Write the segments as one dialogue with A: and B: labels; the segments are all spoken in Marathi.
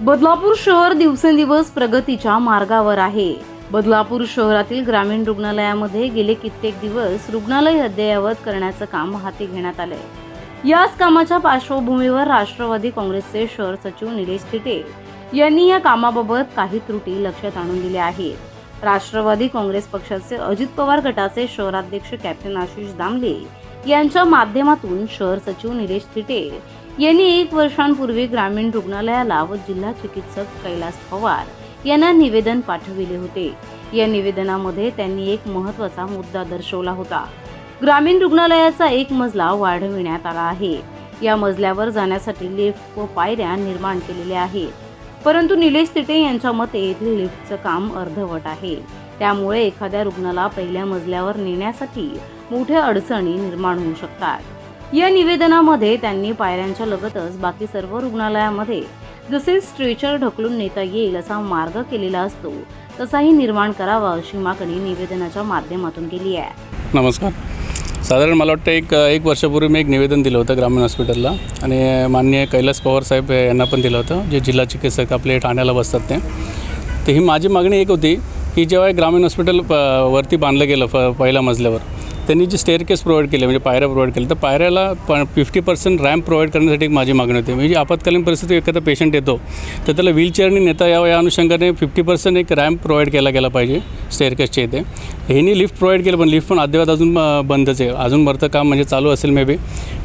A: बदलापूर शहर दिवसेंदिवस प्रगतीच्या मार्गावर आहे. बदलापूर शहरातील ग्रामीण रुग्णालयामध्ये गेले कित्येक दिवस रुग्णालय अद्ययावत करण्याचं काम हाती घेण्यात आलंय. याच कामाच्या पार्श्वभूमीवर राष्ट्रवादी काँग्रेसचे शहर सचिव निलेश तिटे यांनी या कामाबाबत काही त्रुटी लक्षात आणून दिल्या आहेत. राष्ट्रवादी काँग्रेस पक्षाचे अजित पवार गटाचे शहराध्यक्ष कॅप्टन आशिष दामले यांच्या माध्यमातून शहर सचिव निलेश तिटे यांनी एक वर्षांपूर्वी ग्रामीण रुग्णालयाला व जिल्हा चिकित्सक कैलास पवार यांना निवेदन पाठविले होते. या निवेदनामध्ये त्यांनी एक महत्त्वाचा मुद्दा दर्शवला होता. ग्रामीण रुग्णालयाचा एक मजला वाढविण्यात आला आहे. या मजल्यावर जाण्यासाठी लिफ्ट व पायऱ्या निर्माण केलेल्या आहेत. परंतु निलेश तिटे यांच्या मते येथील लिफ्टचं काम अर्धवट आहे. त्यामुळे एखाद्या रुग्णाला पहिल्या मजल्यावर नेण्यासाठी मोठ्या अडचणी निर्माण होऊ शकतात. या निवेदनामध्ये त्यांनी पायऱ्यांच्या लगतच बाकी सर्व रुग्णालयामध्ये जसे स्ट्रेचर ढकलून नेता येईल असा मार्ग केलेला असतो तसाही निर्माण करावा अशी मागणी निवेदनाच्या माध्यमातून केली आहे.
B: नमस्कार. साधारण मला वाटतं एक एक वर्षापूर्वी मी एक निवेदन दिलं होतं ग्रामीण हॉस्पिटलला आणि माननीय कैलास पवार साहेब यांना पण दिलं होतं जे जिल्हा चिकित्सक आपले ठाण्याला बसतात ते. तर ही माझी मागणी एक होती की जेव्हा ग्रामीण हॉस्पिटल प वरती बांधलं गेलं फ पहिल्या मजल्यावर त्यांनी जी स्टेअरकेस प्रोव्हाइड केले म्हणजे पायऱ्या प्रोव्हाइड केल्या तर पायऱ्याला प फिफ्टी पर्सेंट रॅम्प प्रोव्हाइड करण्यासाठी एक माझी मागणी होती. म्हणजे आपत्कालीन परिस्थिती एखादा पेशंट येतो तर त्याला व्हीलचेअरने नेता यावं या अनुषंगाने फिफ्टी पर्सेंट एक रॅम्प प्रोव्हाइड केला गेला पाहिजे स्टेअरकेसच्या इथे. ह्यांनी लिफ्ट प्रोव्हाइड केलं पण लिफ्ट पण अद्ययावत अजून बंदच आहे. अजून भरतं काम म्हणजे चालू असेल मे बी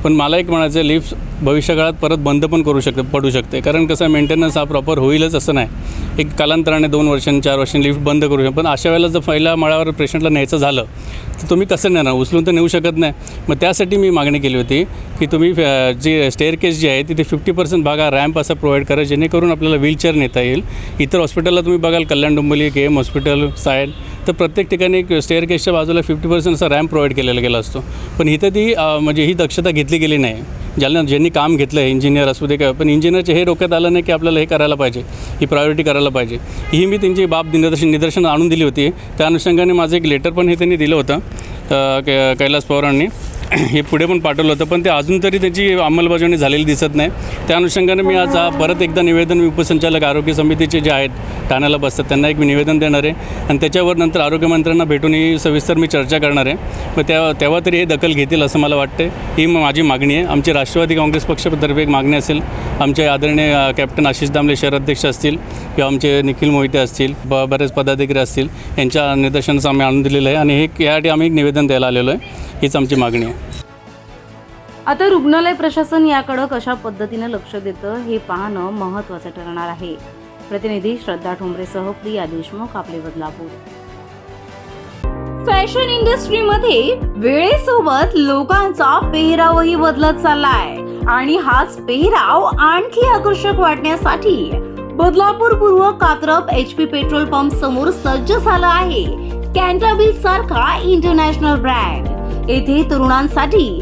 B: पण मला एक म्हणायचं आहे लिफ्ट भविष्यकाळात परत बंद पण करू शकते पडू शकते. कारण कसं मेंटेनन्स हा प्रॉपर होईलच असं नाही. एक कालांतराने दोन वर्षांनी चार वर्षांनी लिफ्ट बंद करू शकतो. पण अशा वेळेला जर पहिल्या माळावर पेशंटला न्यायचं झालं तर तुम्ही कसं नेणार? उचलून तर नेऊ शकत नाही. मग त्यासाठी मी मागणी केली होती की तुम्ही जी स्टेअरकेस जी आहे तिथे फिफ्टी पर्सेंट भाग हा रॅम्प असा प्रोव्हाइड करा जेणेकरून आपल्याला व्हीलचेअर नेता येईल. इतर हॉस्पिटलला तुम्ही बघाल Kalyan Dombivli K M hospital Sion तर प्रत्येक ठिकाणी एक स्टेअर केसच्या बाजूला फिफ्टी पर्सेंट असा रॅम्प प्रोव्हाइड केलेला गेला असतो. पण इथं ती म्हणजे ही दक्षता घेतली गेली नाही. ज्यांना ज्यांनी काम घेतलं आहे इंजिनियर असू दे काय पण इंजिनियरचे हे डोक्यात आलं नाही की आपल्याला हे करायला पाहिजे. ही प्रायोरिटी करायला पाहिजे. ही मी त्यांची बाब निदर्शन निदर्शन आणून दिली होती. त्या अनुषंगाने माझं एक लेटर पण हे त्यांनी दिलं होतं कै- कैलास पवारांनी. हे पुढे पण पाठवलं होतं पण ते अजून तरी त्याची अंमलबजावणी झालेली दिसत नाही. त्या अनुषंगाने मी आज परत एकदा निवेदन मी उपसंचालक आरोग्य समितीचे जे आहेत ठाण्याला बसतात त्यांना एक मी निवेदन देणार आहे. आणि त्याच्यावर नंतर आरोग्यमंत्र्यांना भेटून ही सविस्तर मी चर्चा करणार आहे. मग त्या तेव्हा तरी हे दखल घेतील असं मला वाटतं ही माझी मागणी आहे. आमची राष्ट्रवादी काँग्रेस पक्षातर्फे एक मागणी असेल. आमचे आदरणीय कॅप्टन आशिष दामले शहराध्यक्ष असतील किंवा आमचे निखिल मोहिते असतील ब बरेच पदाधिकारी असतील यांच्या निदर्शनाचं आम्ही आणून दिलेलं आहे. आणि हे यासाठी आम्ही एक निवेदन द्यायला आलेलो आहे. हीच आमची मागणी आहे.
A: आता रुग्णालय प्रशासन याकडं कशा पद्धतीनं लक्ष देतं हे पाहणं महत्त्वाचं ठरणार आहे. प्रतिनिधी श्रद्धा ठोंबरेसह प्रिया देशमुख आपले बदलापूर. फॅशन इंडस्ट्रीमध्ये वेळेसोबत लोकांचा पेहरावही बदलत चाललाय. आणि हाच पेहराव आणखी आकर्षक वाटण्यासाठी बदलापूर पूर्व Katrap H P petrol pump समोर सज्ज झाला आहे. कॅन्टाबिल सारखा इंटरनॅशनल ब्रँड. येथे तरुणांसाठी